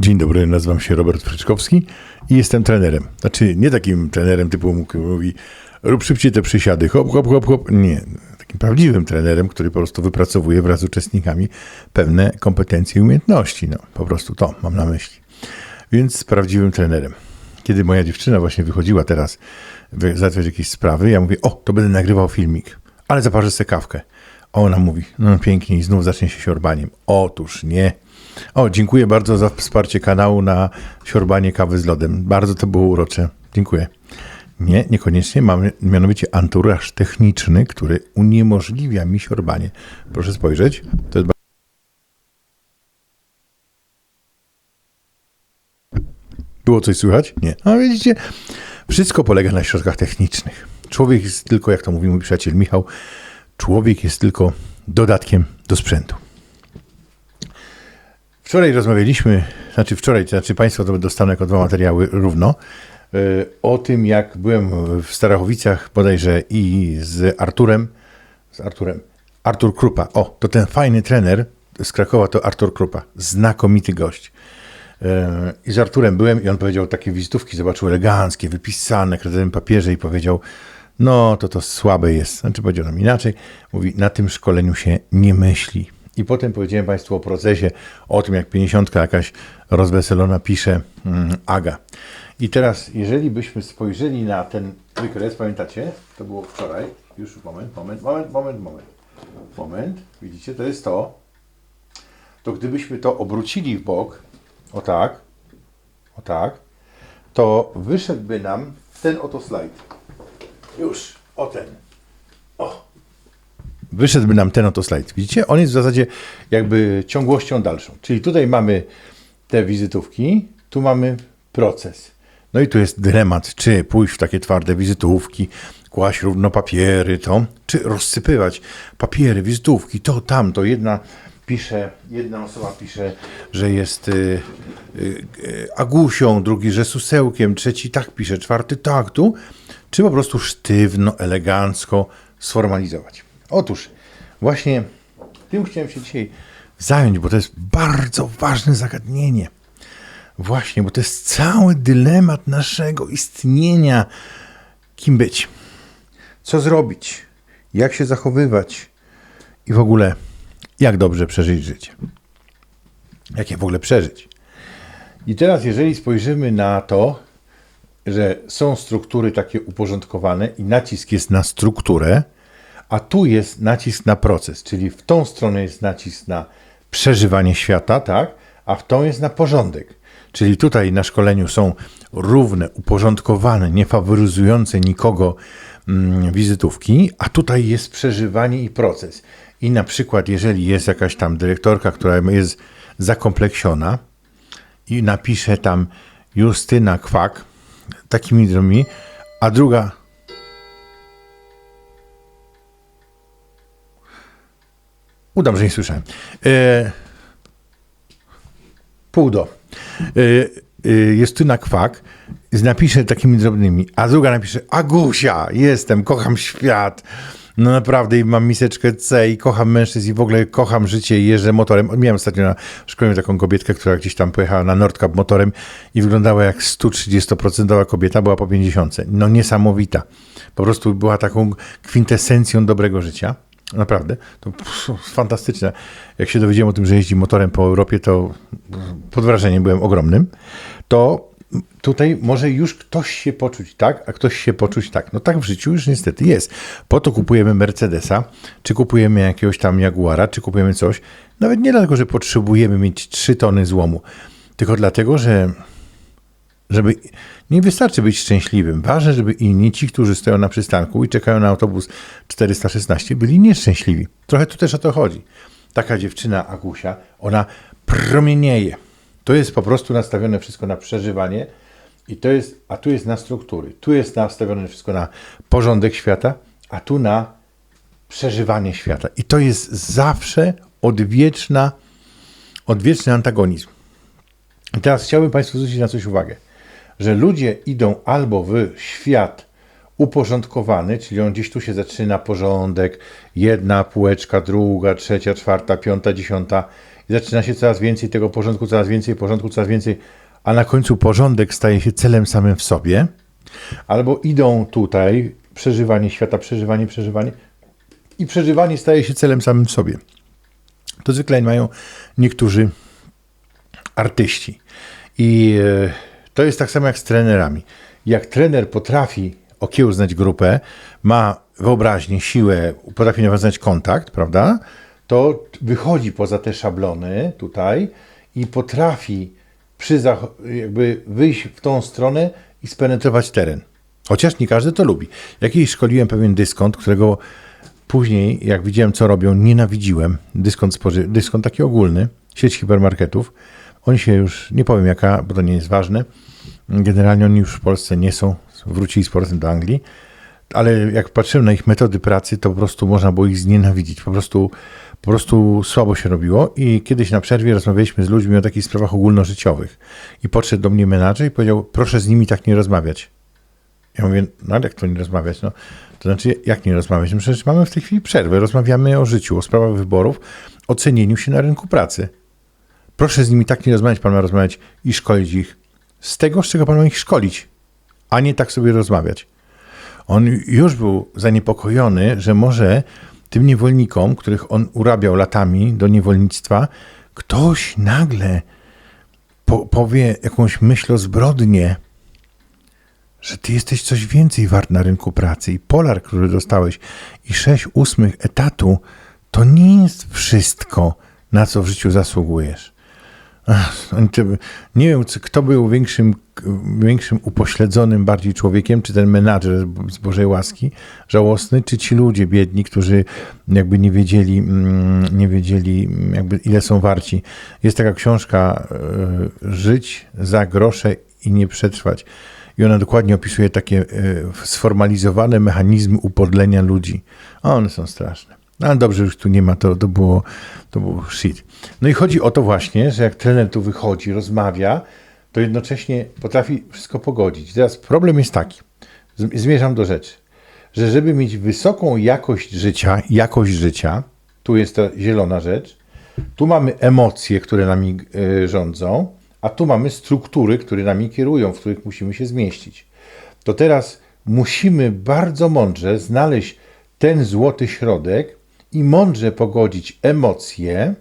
Dzień dobry, nazywam się Robert Fryczkowski i jestem trenerem. Znaczy nie takim trenerem typu mówi rób szybciej te przysiady, hop, hop, hop, hop. Nie, takim prawdziwym trenerem, który po prostu wypracowuje wraz z uczestnikami pewne kompetencje i umiejętności. No, po prostu to mam na myśli. Więc prawdziwym trenerem. Kiedy moja dziewczyna właśnie wychodziła teraz załatwiać jakieś sprawy, ja mówię, o, to będę nagrywał filmik, ale zaparzę sobie kawkę. Ona mówi, no pięknie i znów zacznie się siorbaniem. Otóż nie. O, dziękuję bardzo za wsparcie kanału na siorbanie kawy z lodem. Bardzo to było urocze. Dziękuję. Nie, niekoniecznie. Mamy mianowicie anturaż techniczny, który uniemożliwia mi siorbanie. Proszę spojrzeć. To jest Było coś słychać? Nie. A widzicie, wszystko polega na środkach technicznych. Człowiek jest tylko, jak to mówi mój przyjaciel Michał, człowiek jest tylko dodatkiem do sprzętu. Wczoraj rozmawialiśmy, znaczy wczoraj, znaczy Państwo dostaną jako dwa materiały równo, y, o tym jak byłem w Starachowicach bodajże i z Arturem, z Arturem, Artur Krupa, o, to ten fajny trener z Krakowa to Artur Krupa, znakomity gość. E, I z Arturem byłem i on powiedział takie wizytówki, zobaczył eleganckie, wypisane kredytem papierze i powiedział, no to to słabe jest. Znaczy powiedział nam inaczej, mówi, na tym szkoleniu się nie myśli. I potem powiedziałem Państwu o procesie, o tym jak 50 jakaś rozweselona pisze mm, Aga. I teraz, jeżeli byśmy spojrzeli na ten wykres, pamiętacie? To było wczoraj. Już moment, moment, moment, moment, moment. Moment, widzicie, to jest to. To gdybyśmy to obrócili w bok, o tak, o tak, to wyszedłby nam ten oto slajd. Już, o ten. Wyszedłby nam ten oto slajd. Widzicie? On jest w zasadzie jakby ciągłością dalszą. Czyli tutaj mamy te wizytówki, tu mamy proces. No i tu jest dylemat, czy pójść w takie twarde wizytówki, kłaść równo papiery, to, czy rozsypywać papiery, wizytówki, to, tamto. Jedna pisze, jedna osoba pisze, że jest y, y, y, Agusią, drugi, że Susełkiem, trzeci tak pisze, czwarty tak tu, czy po prostu sztywno, elegancko sformalizować. Otóż właśnie tym chciałem się dzisiaj zająć, bo to jest bardzo ważne zagadnienie. Właśnie, bo to jest cały dylemat naszego istnienia. Kim być? Co zrobić? Jak się zachowywać? I w ogóle, jak dobrze przeżyć życie? Jak je w ogóle przeżyć? I teraz, jeżeli spojrzymy na to, że są struktury takie uporządkowane i nacisk jest na strukturę, a tu jest nacisk na proces, czyli w tą stronę jest nacisk na przeżywanie świata, tak? A w tą jest na porządek. Czyli tutaj na szkoleniu są równe, uporządkowane, nie faworyzujące nikogo mm, wizytówki, a tutaj jest przeżywanie i proces. I na przykład, jeżeli jest jakaś tam dyrektorka, która jest zakompleksiona i napisze tam Justyna Kwak takimi drobnymi, a druga Udam, że nie słyszałem. E, pół do. E, e, Justyna Kwak napisze takimi drobnymi, a druga napisze Agusia, jestem, kocham świat. No naprawdę i mam miseczkę C i kocham mężczyzn i w ogóle kocham życie i jeżdżę motorem. Miałem ostatnio na szkoleniu taką kobietkę, która gdzieś tam pojechała na Nordkap motorem i wyglądała jak 130% kobieta, była po 50. No niesamowita. Po prostu była taką kwintesencją dobrego życia. Naprawdę, to fantastyczne. Jak się dowiedziałem o tym, że jeździ motorem po Europie, to pod wrażeniem byłem ogromnym. To tutaj może już ktoś się poczuć tak, a ktoś się poczuć tak. No tak w życiu już niestety jest. Po to kupujemy Mercedesa, czy kupujemy jakiegoś tam Jaguara, czy kupujemy coś. Nawet nie dlatego, że potrzebujemy mieć 3 tony złomu, tylko dlatego, że żeby nie wystarczy być szczęśliwym. Ważne, żeby inni, ci, którzy stoją na przystanku i czekają na autobus 416, byli nieszczęśliwi. Trochę tu też o to chodzi. Taka dziewczyna Agusia, ona promienieje. To jest po prostu nastawione wszystko na przeżywanie i to jest, a tu jest na struktury. Tu jest nastawione wszystko na porządek świata, a tu na przeżywanie świata. I to jest zawsze odwieczna, odwieczny antagonizm. I teraz chciałbym Państwu zwrócić na coś uwagę, że ludzie idą albo w świat uporządkowany, czyli on gdzieś tu się zaczyna porządek, jedna półeczka, druga, trzecia, czwarta, piąta, dziesiąta. i zaczyna się coraz więcej tego porządku, coraz więcej porządku, coraz więcej, a na końcu porządek staje się celem samym w sobie, albo idą tutaj, przeżywanie świata, przeżywanie, przeżywanie i przeżywanie staje się celem samym w sobie. To zwykle mają niektórzy artyści. I e, to jest tak samo jak z trenerami. Jak trener potrafi okiełznać grupę, ma wyobraźnię, siłę, potrafi nawiązać kontakt, prawda? To wychodzi poza te szablony tutaj i potrafi przy jakby wyjść w tą stronę i spenetrować teren. Chociaż nie każdy to lubi. Jak kiedyś szkoliłem pewien dyskont, którego później, jak widziałem, co robią, nienawidziłem. Dyskont, spoży- dyskont taki ogólny, sieć hipermarketów. Oni się już, nie powiem jaka, bo to nie jest ważne. Generalnie oni już w Polsce nie są. Wrócili z powrotem do Anglii. Ale jak patrzyłem na ich metody pracy, to po prostu można było ich znienawidzić. Po prostu, po prostu słabo się robiło. I kiedyś na przerwie rozmawialiśmy z ludźmi o takich sprawach ogólnożyciowych. I podszedł do mnie menadżer i powiedział, proszę z nimi tak nie rozmawiać. Ja mówię, no ale jak to nie rozmawiać? No, to znaczy, jak nie rozmawiać? No przecież mamy w tej chwili przerwę, rozmawiamy o życiu, o sprawach wyborów, o cenieniu się na rynku pracy. Proszę z nimi tak nie rozmawiać, pan ma rozmawiać i szkolić ich z tego, z czego pan ma ich szkolić, a nie tak sobie rozmawiać. On już był zaniepokojony, że może tym niewolnikom, których on urabiał latami do niewolnictwa, ktoś nagle po, powie jakąś myśl o zbrodnie, że ty jesteś coś więcej wart na rynku pracy i polar, który dostałeś i 6 ósmych etatu, to nie jest wszystko, na co w życiu zasługujesz. Nie wiem, kto był większym, większym upośledzonym bardziej człowiekiem, czy ten menadżer z Bożej łaski, żałosny, czy ci ludzie biedni, którzy jakby nie wiedzieli, mm, nie wiedzieli mm, jakby ile są warci. Jest taka książka e, Żyć za grosze i nie przetrwać. I ona dokładnie opisuje takie e, sformalizowane mechanizmy upodlenia ludzi. A one są straszne. No, Ale dobrze, już tu nie ma, to, to, było, to było shit. No i chodzi o to właśnie, że jak trener tu wychodzi, rozmawia, to jednocześnie potrafi wszystko pogodzić. Teraz problem jest taki, zmierzam do rzeczy, że żeby mieć wysoką jakość życia, jakość życia, tu jest ta zielona rzecz, tu mamy emocje, które nami e, rządzą, a tu mamy struktury, które nami kierują, w których musimy się zmieścić. To teraz musimy bardzo mądrze znaleźć ten złoty środek i mądrze pogodzić emocje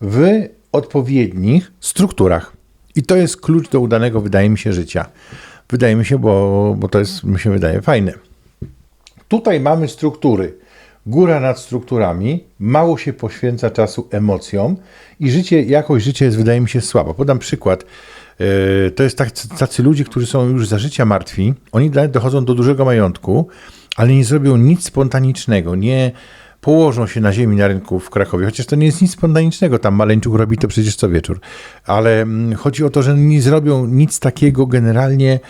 w odpowiednich strukturach. I to jest klucz do udanego, wydaje mi się, życia. Wydaje mi się, bo, bo to jest, mi się wydaje, fajne. Tutaj mamy struktury. Góra nad strukturami, mało się poświęca czasu emocjom i życie, jakość życia jest, wydaje mi się, słaba. Podam przykład. Yy, To jest tacy, tacy ludzie, którzy są już za życia martwi. Oni dochodzą do dużego majątku, ale nie zrobią nic spontanicznego. Nie położą się na ziemi na rynku w Krakowie, chociaż to nie jest nic spontanicznego. Tam Maleńczuk robi to przecież co wieczór. Ale mm, chodzi o to, że nie zrobią nic takiego generalnie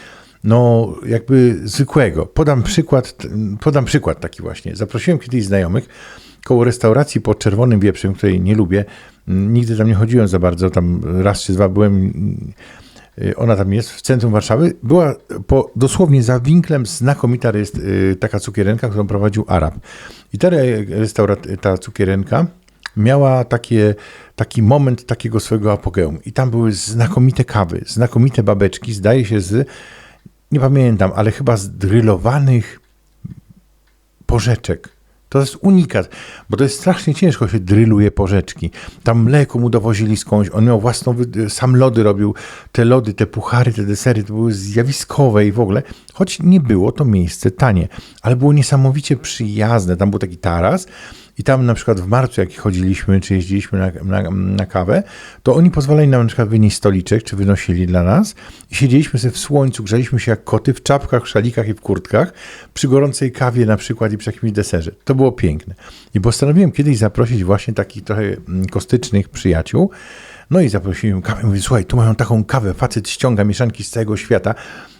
no jakby zwykłego. Podam przykład, podam przykład taki właśnie. Zaprosiłem kiedyś znajomych koło restauracji pod Czerwonym Wieprzem, której nie lubię. Nigdy tam nie chodziłem za bardzo, tam raz czy dwa byłem. Y, Ona tam jest w centrum Warszawy. Była po, dosłownie za winklem znakomita jest y, taka cukierenka, którą prowadził Arab. I ta re- restaurat, ta cukierenka miała takie, taki moment takiego swojego apogeum. I tam były znakomite kawy, znakomite babeczki, zdaje się z nie pamiętam, ale chyba z drylowanych porzeczek. To jest unikat, bo to jest strasznie ciężko się dryluje porzeczki. Tam mleko mu dowozili skądś, on miał własną, sam lody robił, te lody, te puchary, te desery, to były zjawiskowe i w ogóle, choć nie było to miejsce tanie, ale było niesamowicie przyjazne. Tam był taki taras i tam na przykład w marcu, jak chodziliśmy, czy jeździliśmy na, na, na kawę, to oni pozwalali nam na przykład wynieść stoliczek, czy wynosili dla nas i siedzieliśmy sobie w słońcu, grzaliśmy się jak koty w czapkach, szalikach i w kurtkach, przy gorącej kawie na przykład i przy jakimś deserze. To było piękne. I postanowiłem kiedyś zaprosić właśnie takich trochę mm, kostycznych przyjaciół, no i zaprosiłem kawę. Mówię, słuchaj, tu mają taką kawę, facet ściąga mieszanki z całego świata.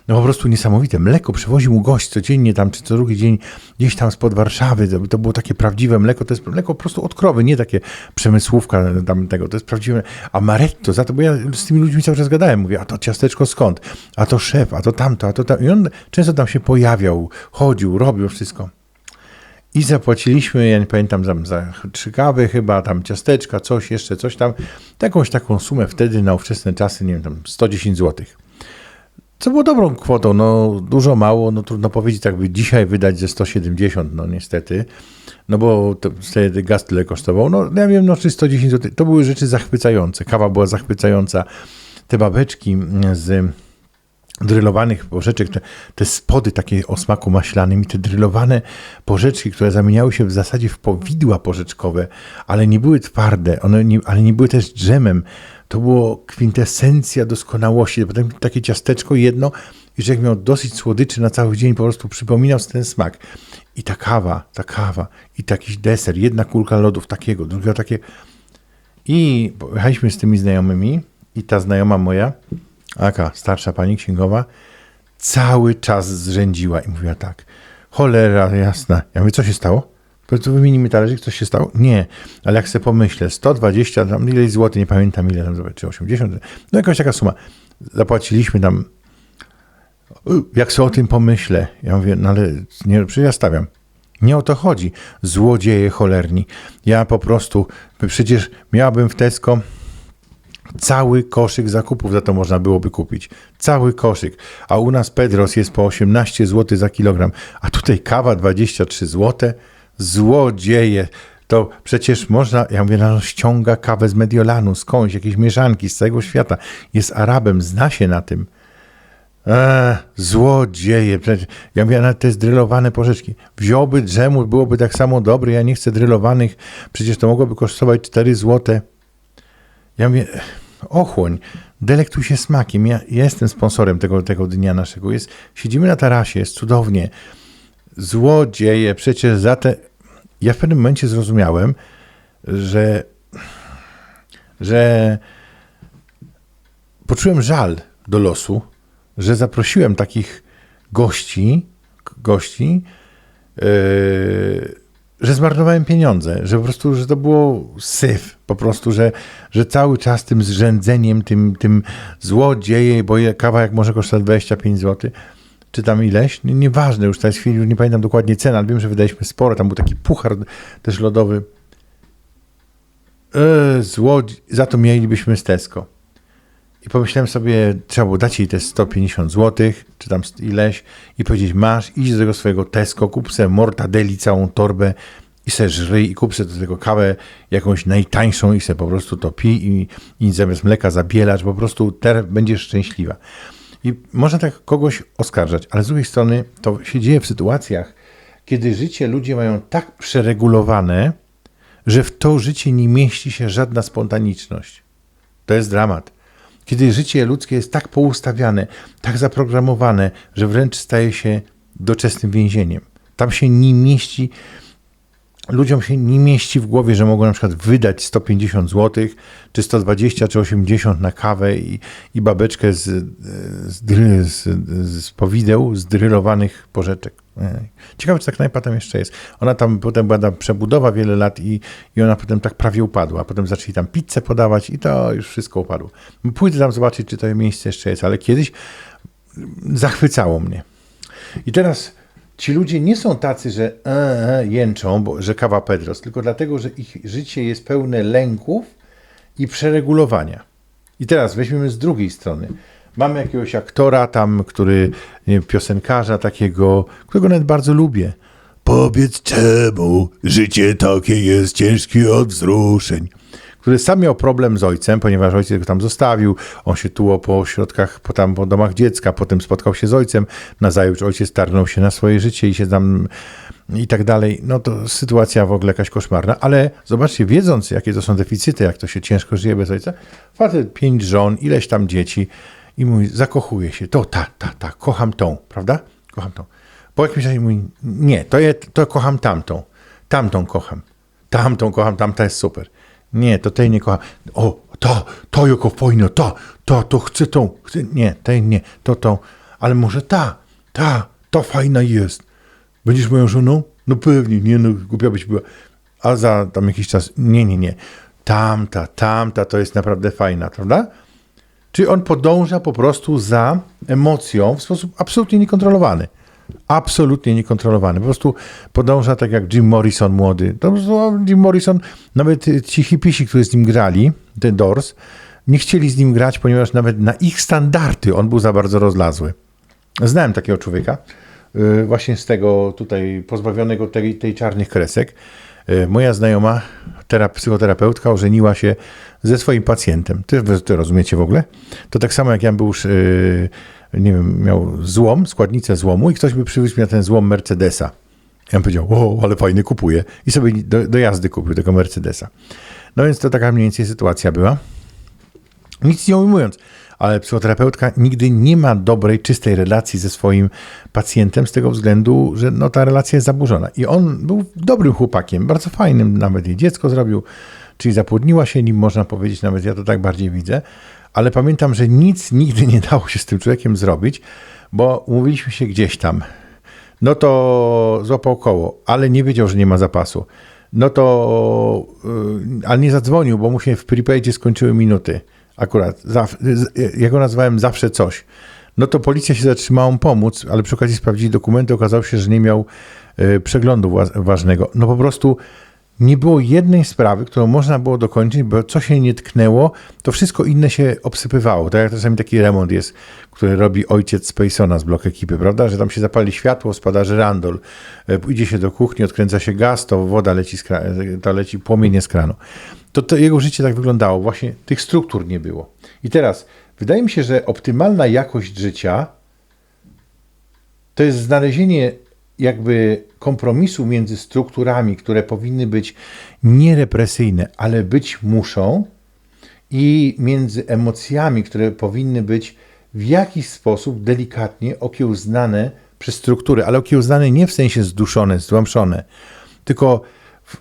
No po prostu niesamowite. Mleko przywozi mu gość codziennie tam, czy co drugi dzień gdzieś tam spod Warszawy. To, to było takie prawdziwe mleko. To jest mleko po prostu od krowy, nie takie przemysłówka tam tego. To jest prawdziwe. A Maretto, za to, bo ja z tymi ludźmi cały czas gadałem. Mówię, a to ciasteczko skąd? A to szef, a to tamto, a to tam. I on często tam się pojawiał, chodził, robił wszystko. I zapłaciliśmy, ja nie pamiętam, tam za trzy kawy chyba, tam ciasteczka, coś jeszcze, coś tam. Jakąś taką sumę wtedy na ówczesne czasy, nie wiem, tam 110 zł. Co było dobrą kwotą, no dużo, mało, no trudno powiedzieć, tak by dzisiaj wydać ze 170, no niestety, no bo to, wtedy gaz tyle kosztował, no ja wiem, no czy 110 zł, to były rzeczy zachwycające, kawa była zachwycająca, te babeczki z drylowanych porzeczek, te, te spody takie o smaku maślanym i te drylowane porzeczki, które zamieniały się w zasadzie w powidła porzeczkowe, ale nie były twarde, one nie, ale nie były też dżemem. To było kwintesencja doskonałości. Potem takie ciasteczko jedno i jak miał dosyć słodyczy na cały dzień, po prostu przypominał ten smak. I ta kawa, ta kawa, i taki deser, jedna kulka lodów takiego, druga takie. I pojechaliśmy z tymi znajomymi i ta znajoma moja, Aka, starsza pani księgowa, cały czas zrzędziła i mówiła tak, cholera jasna. Ja mówię, co się stało? Tu wymienimy talerzyk, coś się stało? Nie, ale jak sobie pomyślę, 120, tam ileś złotych, nie pamiętam ile tam, czy 80, no jakaś taka suma. Zapłaciliśmy tam, jak sobie o tym pomyślę, ja mówię, no ale nie, przecież ja stawiam. Nie o to chodzi. Złodzieje cholerni. Ja po prostu, przecież miałabym w Tesco Cały koszyk zakupów za to można byłoby kupić. Cały koszyk. A u nas Pedros jest po 18 zł za kilogram, a tutaj kawa 23 zł. Złodzieje. To przecież można, ja mówię, no ściąga kawę z Mediolanu, skądś, jakieś mieszanki z całego świata. Jest Arabem, zna się na tym. Eee, złodzieje. Przecież, ja mówię, nawet te zdrylowane porzeczki. Wziąłby drzemu, byłoby tak samo dobre. Ja nie chcę drylowanych. Przecież to mogłoby kosztować 4 złote. Ja mówię, ochłoń, delektuj się smakiem. Ja, ja jestem sponsorem tego, tego dnia naszego. Jest, siedzimy na tarasie, jest cudownie. Złodzieje, przecież za te... Ja w pewnym momencie zrozumiałem, że, że poczułem żal do losu, że zaprosiłem takich gości, gości, yy, że zmarnowałem pieniądze, że po prostu, że to było syf, po prostu, że, że cały czas tym zrzędzeniem, tym, tym złodzieje, bo kawa jak może kosztować 25 zł, czy tam ileś, nie, nieważne już teraz chwili, już nie pamiętam dokładnie ceny, ale wiem, że wydaliśmy sporo, tam był taki puchar też lodowy. Złodzi- za to mielibyśmy z Tesco. I pomyślałem sobie, trzeba było dać jej te 150 zł, czy tam ileś, i powiedzieć, masz, idź do tego swojego Tesco, kup sobie mortadeli, całą torbę i se żryj i kup sobie do tego kawę jakąś najtańszą i se po prostu to pij i, i zamiast mleka zabielać, po prostu teraz będziesz szczęśliwa. I można tak kogoś oskarżać, ale z drugiej strony to się dzieje w sytuacjach, kiedy życie ludzie mają tak przeregulowane, że w to życie nie mieści się żadna spontaniczność. To jest dramat kiedy życie ludzkie jest tak poustawiane, tak zaprogramowane, że wręcz staje się doczesnym więzieniem. Tam się nie mieści, ludziom się nie mieści w głowie, że mogą na przykład wydać 150 zł, czy 120, czy 80 na kawę i, i babeczkę z, z, z, z powideł, z drylowanych porzeczek. Ciekawe, czy ta knajpa tam jeszcze jest. Ona tam potem była tam przebudowa wiele lat i, i ona potem tak prawie upadła. Potem zaczęli tam pizzę podawać i to już wszystko upadło. Pójdę tam zobaczyć, czy to miejsce jeszcze jest, ale kiedyś zachwycało mnie. I teraz ci ludzie nie są tacy, że e, e, jęczą, bo, że kawa Pedros, tylko dlatego, że ich życie jest pełne lęków i przeregulowania. I teraz weźmiemy z drugiej strony. Mamy jakiegoś aktora tam, który, nie piosenkarza takiego, którego nawet bardzo lubię. Powiedz czemu życie takie jest ciężkie od wzruszeń. Który sam miał problem z ojcem, ponieważ ojciec go tam zostawił. On się tuło po ośrodkach, po, tam, po domach dziecka, potem spotkał się z ojcem. Nazajutrz ojciec targnął się na swoje życie i się tam i tak dalej. No to sytuacja w ogóle jakaś koszmarna, ale zobaczcie, wiedząc jakie to są deficyty, jak to się ciężko żyje bez ojca, facet pięć żon, ileś tam dzieci, i mówi, zakochuje się, to ta, ta, ta, kocham tą, prawda? Kocham tą. Po jakimś czasie mówi, nie, to, je, to kocham tamtą, tamtą kocham, tamtą kocham, tamta jest super. Nie, to tej nie kocham. O, to, to jako fajno, to, to, to chcę tą, chcę, nie, tej nie, to tą, ale może ta, ta, to fajna jest. Będziesz moją żoną? No pewnie, nie, no głupia byś była. A za tam jakiś czas, nie, nie, nie, tamta, tamta to jest naprawdę fajna, prawda? Czyli on podąża po prostu za emocją w sposób absolutnie niekontrolowany. Absolutnie niekontrolowany. Po prostu podąża tak jak Jim Morrison młody. To Jim Morrison, nawet ci hipisi, którzy z nim grali, The Doors, nie chcieli z nim grać, ponieważ nawet na ich standardy on był za bardzo rozlazły. Znałem takiego człowieka, y, właśnie z tego tutaj pozbawionego tej, tej czarnych kresek. Y, Moja znajoma, terap, psychoterapeutka, ożeniła się ze swoim pacjentem. Ty, rozumiecie w ogóle? To tak samo jak ja był y, nie wiem, miał złom, składnicę złomu i ktoś by przywiózł mi na ten złom Mercedesa. Ja bym powiedział, o, ale fajny, kupuję. I sobie do, do jazdy kupił tego Mercedesa. No więc to taka mniej więcej sytuacja była. Nic nie ujmując, ale psychoterapeutka nigdy nie ma dobrej, czystej relacji ze swoim pacjentem z tego względu, że no, ta relacja jest zaburzona. I on był dobrym chłopakiem, bardzo fajnym, nawet jej dziecko zrobił, czyli zapłodniła się nim, można powiedzieć, nawet ja to tak bardziej widzę, ale pamiętam, że nic nigdy nie dało się z tym człowiekiem zrobić, bo umówiliśmy się gdzieś tam. No to złapał koło, ale nie wiedział, że nie ma zapasu. No to, yy, ale nie zadzwonił, bo mu się w prepaidzie skończyły minuty. Akurat, z- ja go nazwałem zawsze coś. No to policja się zatrzymała mu pomóc, ale przy okazji sprawdzili dokumenty, okazało się, że nie miał y, przeglądu ważnego. No po prostu nie było jednej sprawy, którą można było dokończyć, bo co się nie tknęło, to wszystko inne się obsypywało. Tak jak czasami taki remont jest, który robi ojciec Spacona z blok ekipy, prawda? Że tam się zapali światło, spada żyrandol, y, idzie się do kuchni, odkręca się gaz, to woda leci, z kra- to leci płomienie z kranu. To, to jego życie tak wyglądało. Właśnie tych struktur nie było. I teraz wydaje mi się, że optymalna jakość życia to jest znalezienie jakby kompromisu między strukturami, które powinny być nierepresyjne, ale być muszą, i między emocjami, które powinny być w jakiś sposób delikatnie okiełznane przez struktury, ale okiełznane nie w sensie zduszone, zdłamszone, tylko w,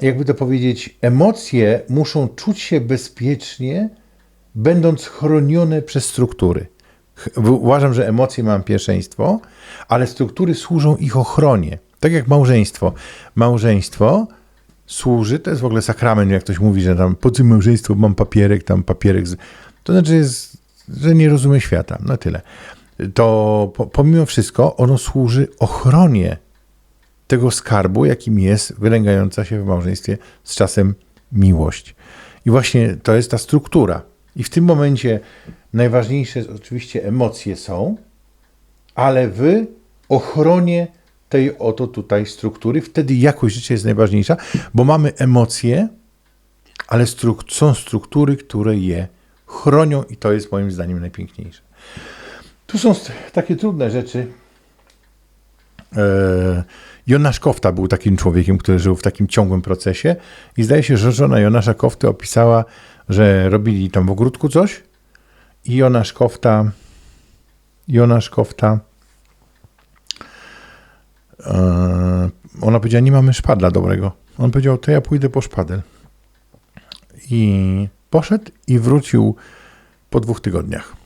jakby to powiedzieć, emocje muszą czuć się bezpiecznie, będąc chronione przez struktury. Uważam, że emocje mają pierwszeństwo, ale struktury służą ich ochronie. Tak jak małżeństwo. Małżeństwo służy, to jest w ogóle sakrament, jak ktoś mówi, że tam po tym małżeństwu mam papierek, tam papierek, z... to znaczy, jest, że nie rozumie świata. No tyle. To po, pomimo wszystko ono służy ochronie tego skarbu, jakim jest wylęgająca się w małżeństwie z czasem miłość. I właśnie to jest ta struktura. I w tym momencie najważniejsze oczywiście emocje są, ale w ochronie tej oto tutaj struktury, wtedy jakość życia jest najważniejsza, bo mamy emocje, ale są struktury, które je chronią i to jest moim zdaniem najpiękniejsze. Tu są takie trudne rzeczy. E, Jonasz Kofta był takim człowiekiem, który żył w takim ciągłym procesie i zdaje się, że żona Jonasza Kofty opisała, że robili tam w ogródku coś i Jonasz Kofta Jonasz Kofta e, ona powiedziała, nie mamy szpadla dobrego. On powiedział, to ja pójdę po szpadel. I poszedł i wrócił po dwóch tygodniach.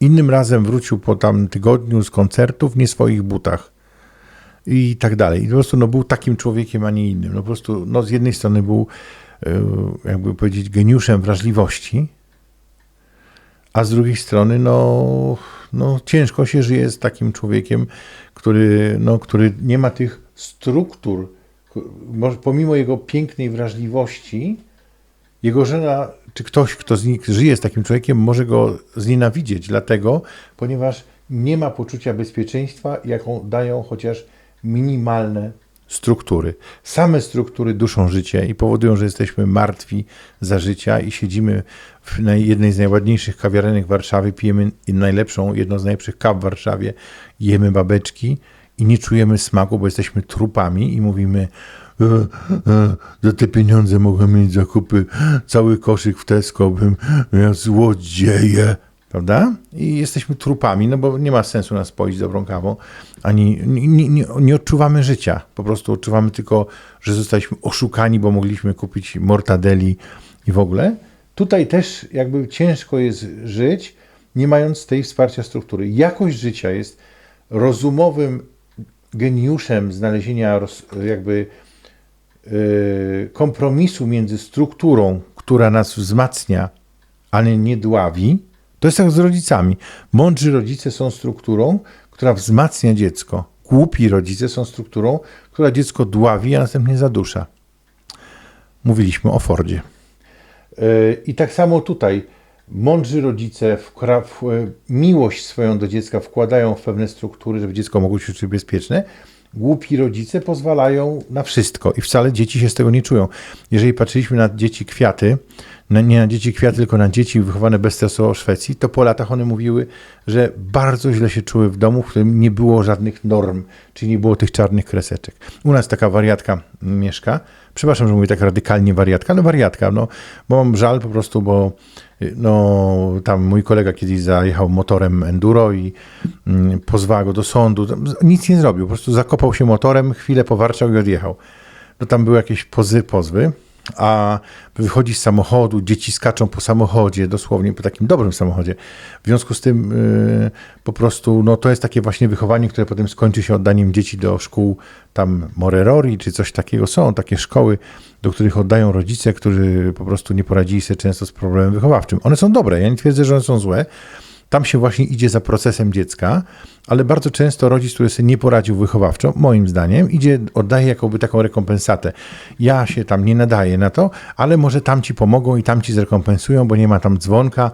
Innym razem wrócił po tam tygodniu z koncertów nie swoich butach i tak dalej. I po prostu no, był takim człowiekiem, a nie innym. No, po prostu no, z jednej strony był, e, jakby powiedzieć, geniuszem wrażliwości, a z drugiej strony no, no, ciężko się żyje z takim człowiekiem, który, no, który nie ma tych struktur. Pomimo jego pięknej wrażliwości, jego żona, czy ktoś, kto z nich żyje z takim człowiekiem, może go znienawidzieć, dlatego, ponieważ nie ma poczucia bezpieczeństwa, jaką dają chociaż minimalne struktury. Same struktury duszą życie i powodują, że jesteśmy martwi za życia i siedzimy w jednej z najładniejszych kawiarenek Warszawy, pijemy najlepszą, jedną z najlepszych kaw w Warszawie, jemy babeczki i nie czujemy smaku, bo jesteśmy trupami i mówimy e, e, za te pieniądze mogłem mieć zakupy, cały koszyk w Tesco, bym miał złodzieje, prawda? I jesteśmy trupami, no bo nie ma sensu nas poić dobrą kawą, ani nie, nie, nie, odczuwamy życia, po prostu odczuwamy tylko, że zostaliśmy oszukani, bo mogliśmy kupić mortadeli i w ogóle. Tutaj też jakby ciężko jest żyć, nie mając tej wsparcia struktury. Jakość życia jest rozumowym geniuszem znalezienia jakby yy, kompromisu między strukturą, która nas wzmacnia, ale nie dławi. To jest tak z rodzicami. Mądrzy rodzice są strukturą, która wzmacnia dziecko. Głupi rodzice są strukturą, która dziecko dławi, a następnie zadusza. Mówiliśmy o Fordzie. Yy, I tak samo tutaj mądrzy rodzice w miłość swoją do dziecka wkładają w pewne struktury, żeby dziecko mogło się czuć bezpieczne. Głupi rodzice pozwalają na wszystko i wcale dzieci się z tego nie czują. Jeżeli patrzyliśmy na dzieci kwiaty, na, nie na dzieci kwiaty, tylko na dzieci wychowane bezstresowo w Szwecji, to po latach one mówiły, że bardzo źle się czuły w domu, w którym nie było żadnych norm, czyli nie było tych czarnych kreseczek. U nas taka wariatka mieszka. Przepraszam, że mówię tak radykalnie wariatka, ale wariatka, no, bo mam żal po prostu, bo no, tam mój kolega kiedyś zajechał motorem enduro i mm, pozwała go do sądu. Nic nie zrobił, po prostu zakopał się motorem, chwilę powarczał i odjechał. No tam były jakieś pozy, pozwy a wychodzi z samochodu, dzieci skaczą po samochodzie, dosłownie po takim dobrym samochodzie. W związku z tym yy, po prostu no, to jest takie właśnie wychowanie, które potem skończy się oddaniem dzieci do szkół tam Morerori czy coś takiego. Są takie szkoły, do których oddają rodzice, którzy po prostu nie poradzili sobie często z problemem wychowawczym. One są dobre, ja nie twierdzę, że one są złe, tam się właśnie idzie za procesem dziecka, ale bardzo często rodzic, który sobie nie poradził wychowawczo, moim zdaniem, idzie, oddaje jakoby taką rekompensatę. Ja się tam nie nadaję na to, ale może tam ci pomogą i tam ci zrekompensują, bo nie ma tam dzwonka,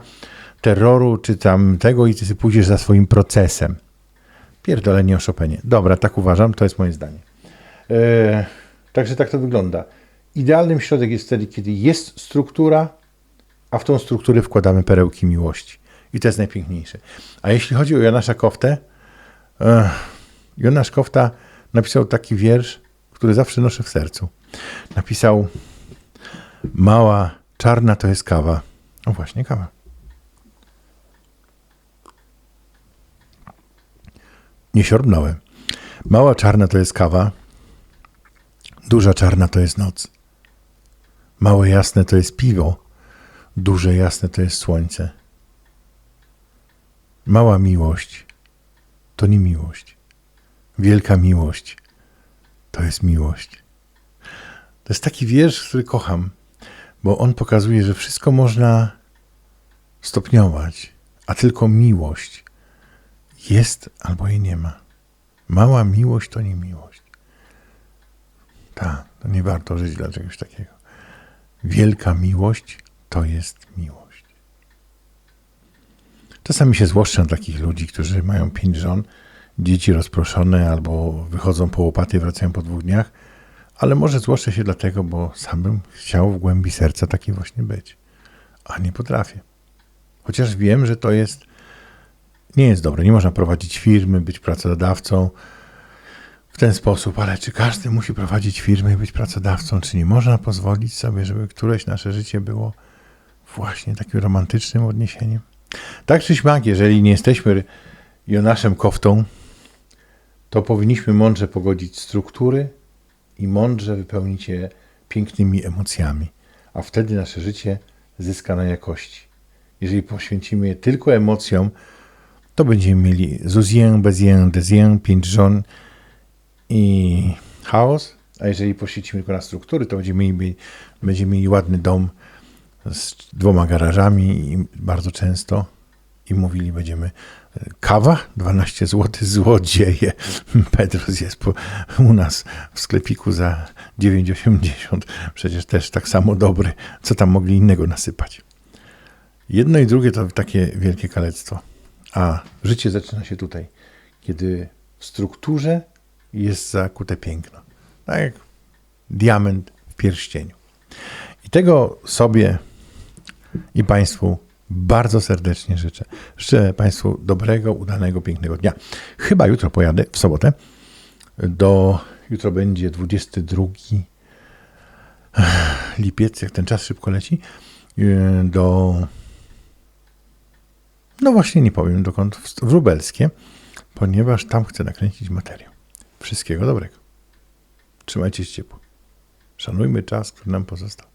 terroru czy tam tego i ty sobie pójdziesz za swoim procesem. Pierdolenie o Chopinie. Dobra, tak uważam, to jest moje zdanie. Eee, także tak to wygląda. Idealnym środek jest wtedy, kiedy jest struktura, a w tą strukturę wkładamy perełki miłości. I to jest najpiękniejsze. A jeśli chodzi o Janasza Koftę, eh, Jonasz Kofta napisał taki wiersz, który zawsze noszę w sercu. Napisał Mała czarna to jest kawa. O właśnie, kawa. Nie siorbnąłem. Mała czarna to jest kawa. Duża czarna to jest noc. Małe jasne to jest piwo. Duże jasne to jest słońce. Mała miłość to nie miłość. Wielka miłość to jest miłość. To jest taki wiersz, który kocham, bo on pokazuje, że wszystko można stopniować, a tylko miłość jest albo jej nie ma. Mała miłość to nie miłość. Tak, to nie warto żyć dla czegoś takiego. Wielka miłość to jest miłość. Czasami się złoszczę takich ludzi, którzy mają pięć żon, dzieci rozproszone albo wychodzą po łopaty i wracają po dwóch dniach, ale może złoszczę się dlatego, bo sam bym chciał w głębi serca taki właśnie być, a nie potrafię. Chociaż wiem, że to jest nie jest dobre. Nie można prowadzić firmy, być pracodawcą w ten sposób, ale czy każdy musi prowadzić firmę i być pracodawcą? Czy nie można pozwolić sobie, żeby któreś nasze życie było właśnie takim romantycznym odniesieniem? Tak czy śmak, jeżeli nie jesteśmy Jonaszem Koftą, to powinniśmy mądrze pogodzić struktury i mądrze wypełnić je pięknymi emocjami, a wtedy nasze życie zyska na jakości. Jeżeli poświęcimy je tylko emocjom, to będziemy mieli zuzien, bezien, dezien, pięć żon i chaos, a jeżeli poświęcimy tylko na struktury, to będziemy mieli, będziemy mieli ładny dom z dwoma garażami i bardzo często i mówili będziemy kawa 12 zł złodzieje. Pedros jest po, u nas w sklepiku za 9,80. Przecież też tak samo dobry. Co tam mogli innego nasypać? Jedno i drugie to takie wielkie kalectwo. A życie zaczyna się tutaj, kiedy w strukturze jest zakute piękno. Tak jak diament w pierścieniu. I tego sobie i Państwu bardzo serdecznie życzę. Życzę Państwu dobrego, udanego, pięknego dnia. Chyba jutro pojadę, w sobotę, do, jutro będzie 22 lipiec, jak ten czas szybko leci, do, no właśnie nie powiem dokąd, w Rubelskie, ponieważ tam chcę nakręcić materiał. Wszystkiego dobrego. Trzymajcie się ciepło. Szanujmy czas, który nam pozostał.